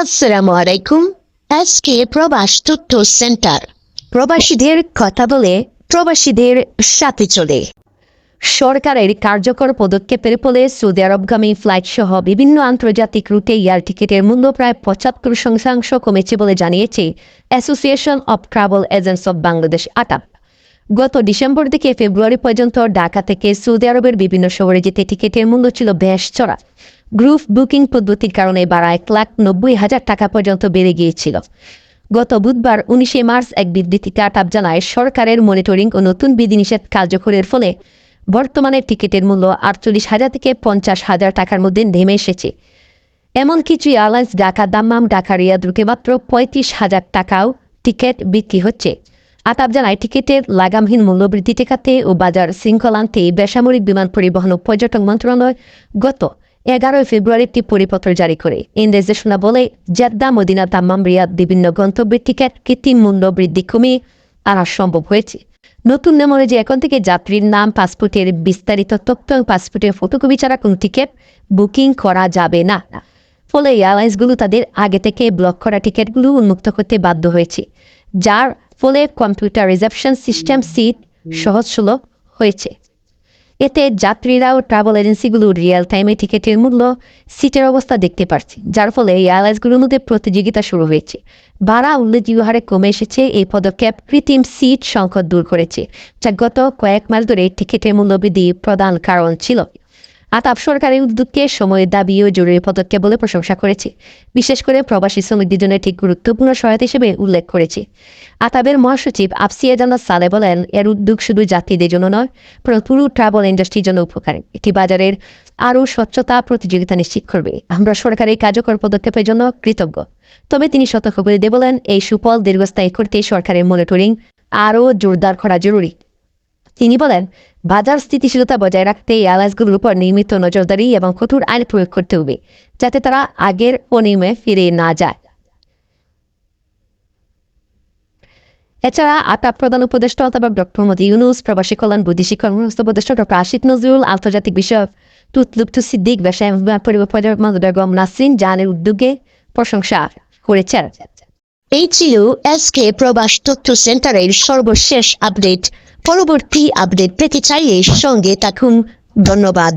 আসসালামু আলাইকুম। আজকে প্রবাস তথ্য সেন্টার। প্রবাসীদের কথা বলে প্রবাসীদের সাথে চলে। সরকারের কার্যকর পদক্ষেপের ফলে সৌদি আরবগামী ফ্লাইট সহ বিভিন্ন আন্তর্জাতিক রুটে এয়ার টিকিটের মূল্য প্রায় পঁচাত্তর শতাংশ কমেছে বলে জানিয়েছে association of travel agents of Bangladesh ATAB গত ডিসেম্বর থেকে ফেব্রুয়ারি পর্যন্ত ঢাকা থেকে সৌদি আরবের বিভিন্ন শহরে যেতে টিকিটের মূল্য ছিল বেশ চড়া। গ্রুপ বুকিং পদ্ধতির কারণে বাড়া এক লাখ নব্বই হাজার টাকা পর্যন্ত বেড়ে গিয়েছিল। গত বুধবার উনিশে মার্চ এক বিবৃতিতে আটাপ জানায় সরকারের মনিটরিং ও নতুন বিধিনিষেধ কার্যকরের ফলে বর্তমানে টিকিটের মূল্য আটচল্লিশ হাজার থেকে পঞ্চাশ হাজার টাকার মধ্যে নেমে এসেছে। এমন কিছু এয়ারলাইন্স ঢাকা, দাম্মাম, ঢাকা রিয়াদুকে মাত্র পঁয়ত্রিশ হাজার টাকাও টিকিট বিক্রি হচ্ছে। আতাব জানায় টিকিটের লাগামহীন মূল্যবৃদ্ধি টেকাতে ও বাজার শৃঙ্খলা আনতে বেসামরিক বিমান পরিবহন ও পর্যটন মন্ত্রণালয় গত এগারোই ফেব্রুয়ারি একটি পরিপত্র জারি করে। এই নির্দেশনা বলে জেদ্দা, মদিনা, তাম্মাম, রিয়াদ বিভিন্ন গন্তব্যের টিকিট কৃত্রিম মূল্য বৃদ্ধি কমিয়ে আনা সম্ভব হয়েছে। নতুন নিয়মে যে এখন থেকে যাত্রীর নাম, পাসপোর্টের বিস্তারিত তথ্য এবং পাসপোর্টের ফটোকপি ছাড়া কোনো টিকিট বুকিং করা যাবে না। ফলে এয়ারলাইন্সগুলো তাদের আগে থেকে ব্লক করা টিকিটগুলো উন্মুক্ত করতে বাধ্য হয়েছে, যার ফলে কম্পিউটার রিজার্ভেশন সিস্টেম সিট সহজ সুলভ হয়েছে। এতে যাত্রীরা ও ট্রাভেল এজেন্সিগুলো রিয়েল টাইমে টিকিটের মূল্য সিটের অবস্থা দেখতে পারছি, যার ফলে এয়ারলাইন্সগুলোর মধ্যে প্রতিযোগিতা শুরু হয়েছে। ভাড়া উল্লেখযোগ্য হারে কমে এসেছে, এই পদক্ষেপ কৃত্রিম সিট সংকট দূর করেছে, যা গত কয়েক মাস ধরে টিকিটের মূল্য বৃদ্ধি প্রধান কারণ ছিল। আতাপ সরকারের উদ্যোগকে সময়ের দাবি ও জরুরি পদক্ষেপ বলে প্রশংসা করেছে। বিশেষ করে প্রবাসী শ্রমিকদের জন্য ঠিক গুরুত্বপূর্ণ সহায়তা হিসেবে উল্লেখ করেছে। আতাবের মহাসচিব আফসিয়া জান্নাত সালে বলেন, এর উদ্যোগ শুধু যাত্রীদের জন্য নয় পুরো ট্রাভেল ইন্ডাস্ট্রির জন্য উপকারী। এটি বাজারের আরও স্বচ্ছতা প্রতিযোগিতা নিশ্চিত করবে। আমরা সরকারের কার্যকর পদক্ষেপের জন্য কৃতজ্ঞ। তবে তিনি সতর্ক করে দিয়ে বলেন, এই সুফল দীর্ঘস্থায়ী করতে সরকারের মনিটরিং আরও জোরদার করা জরুরি। তিনি বলেন, বাজার স্থিতিশীলতা বজায় রাখতে এয়ারলাইন্সগুলোর উপর নিয়মিত নজরদারি এবং কঠোর আইন প্রয়োগ করতে হবে, যাতে তারা আগের অনিয়মে ফিরে না যায়। এছাড়া আটা প্রধান উপদেষ্টা অধ্যাপক ডক্টর মোহাম্মদ ইউনুস, প্রবাসী কল্যাণ বৈদেশিক কর্মসংস্থা উপদেষ্টা ডক্টর আশিক নজরুল, আন্তর্জাতিক বিষয়ক তুতলুপ্ত সিদ্দিক ব্যবসায় পরিবার বেগম নাসরিন জাহানের উদ্যোগে প্রশংসা করেছেন। এই ছিল এসকে প্রবাস তথ্য সেন্টারের সর্বশেষ আপডেট। পরবর্তী আপডেট পেতে চাইলে সঙ্গে থাকুন। ধন্যবাদ।